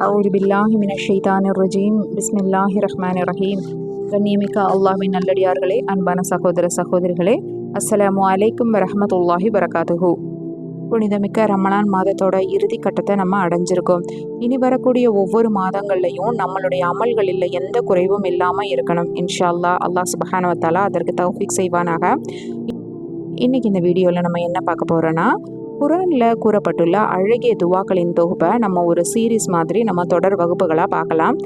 அவுது பில்லாஹி மின ஷைத்தானிர் ரஜீம். பிஸ்மில்லாஹி ரஹ்மானிர் ரஹீம். கண்ணியமிக்க அல்லாஹின் நல்லடியார்களே அன்பான சகோதர சகோதரிகளே அஸ்ஸலாமு அலைக்கும் வரஹமத்துல்லாஹி வரகாத்துஹு. புனிதமிக்க ரமணான் மாதத்தோட இறுதி கட்டத்தை நம்ம அடைஞ்சிருக்கோம். இனி வரக்கூடிய ஒவ்வொரு மாதங்கள்லையும் நம்மளுடைய அமல்களில் எந்த குறைவும் இல்லாமல் இருக்கணும். இன்ஷா அல்லாஹ் அல்லாஹ் சுபஹானுவத்தாலா அதற்கு தௌஃபிக் செய்வானாக. இன்னைக்கு இந்த வீடியோவில் நம்ம என்ன பார்க்க போகிறோன்னா குரானில் கூறப்பட்டுள்ள அழகிய துவாக்களின் தொகுப்பை நம்ம ஒரு சீரீஸ் மாதிரி நம்ம தொடர் வகுப்புகளாக பார்க்கலாம்.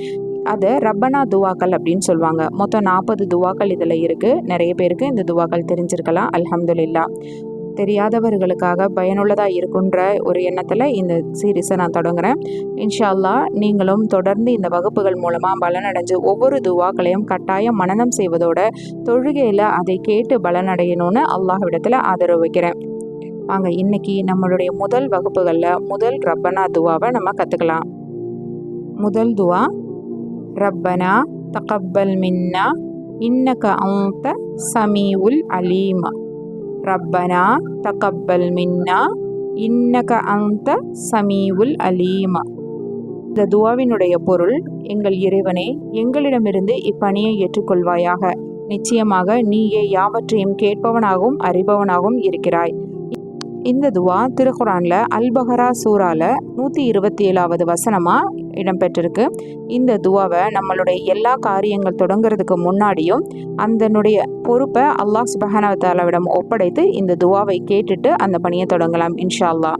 அதை ரப்பனா துவாக்கள் அப்படின்னு சொல்லுவாங்க. மொத்தம் நாற்பது துவாக்கள் இதில் இருக்குது நிறைய பேருக்கு இந்த துவாக்கள் தெரிஞ்சிருக்கலாம். அல்ஹம்துல்லா தெரியாதவர்களுக்காக பயனுள்ளதாக இருக்குன்ற ஒரு எண்ணத்தில் இந்த சீரீஸை நான் தொடங்குறேன். இன்ஷா அல்லாஹ் நீங்களும் தொடர்ந்து இந்த வகுப்புகள் மூலமாக பலனடைஞ்சு ஒவ்வொரு துவாக்களையும் கட்டாயம் மனனம் செய்வதோட தொழுகையில் அதை கேட்டு பலனடையணும்னு அல்லாஹ்விடத்தில் ஆதரவு வைக்கிறேன். வாங்க இன்னைக்கு நம்மளுடைய முதல் வகுப்புகளில் முதல் ரப்பனா துவாவை நம்ம கற்றுக்கலாம் முதல் துவா ரப்பனா தகப்பல் மின்னா இன்னக அந்த சமீவுல் அலீம். ரப்பனா தகப்பல் மின்னா இன்னக அந்த சமீவுல் அலீமா. இந்த துவாவினுடைய பொருள் எங்கள் இறைவனே எங்களிடமிருந்து இப்பணியை ஏற்றுக்கொள்வாயாக. நிச்சயமாக நீயே யாவற்றையும் கேட்பவனாகவும் அறிபவனாகவும் இருக்கிறாய். இந்த துவா திருக்குறானில் அல்பஹரா சூரால நூற்றி இருபத்தி ஏழாவது வசனமாக இடம்பெற்றிருக்கு. இந்த துவாவை நம்மளுடைய எல்லா காரியங்கள் தொடங்குறதுக்கு முன்னாடியும் அதனுடைய பொறுப்பை அல்லாஹ் சுபஹானவத்தாலாவிடம் ஒப்படைத்து இந்த துவாவை கேட்டுட்டு அந்த பணியை தொடங்கலாம் இன்ஷா அல்லாஹ்.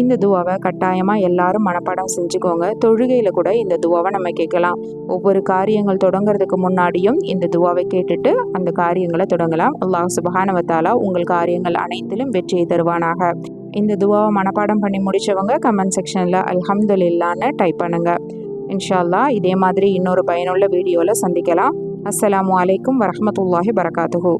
இந்த துவாவை கட்டாயமாக எல்லாரும் மனப்பாடம் செஞ்சுக்கோங்க. தொழுகையில் கூட இந்த துவாவை நம்ம கேட்கலாம். ஒவ்வொரு காரியங்கள் தொடங்குறதுக்கு முன்னாடியும் இந்த துவாவை கேட்டுட்டு அந்த காரியங்களை தொடங்கலாம். அல்லாஹ் சுபஹானவத்தாலா உங்கள் காரியங்கள் அனைத்திலும் வெற்றியை தருவானாக. இந்த துவாவை மனப்பாடம் பண்ணி முடித்தவங்க கமெண்ட் செக்ஷனில் அல்ஹம்துலில்லான்னு டைப் பண்ணுங்கள் இன்ஷா அல்லாஹ் இதே மாதிரி இன்னொரு பயனுள்ள வீடியோவில் சந்திக்கலாம். அஸ்ஸலாமு அலைக்கும் வரமத்துல்லாஹி வரகாத்துஹூ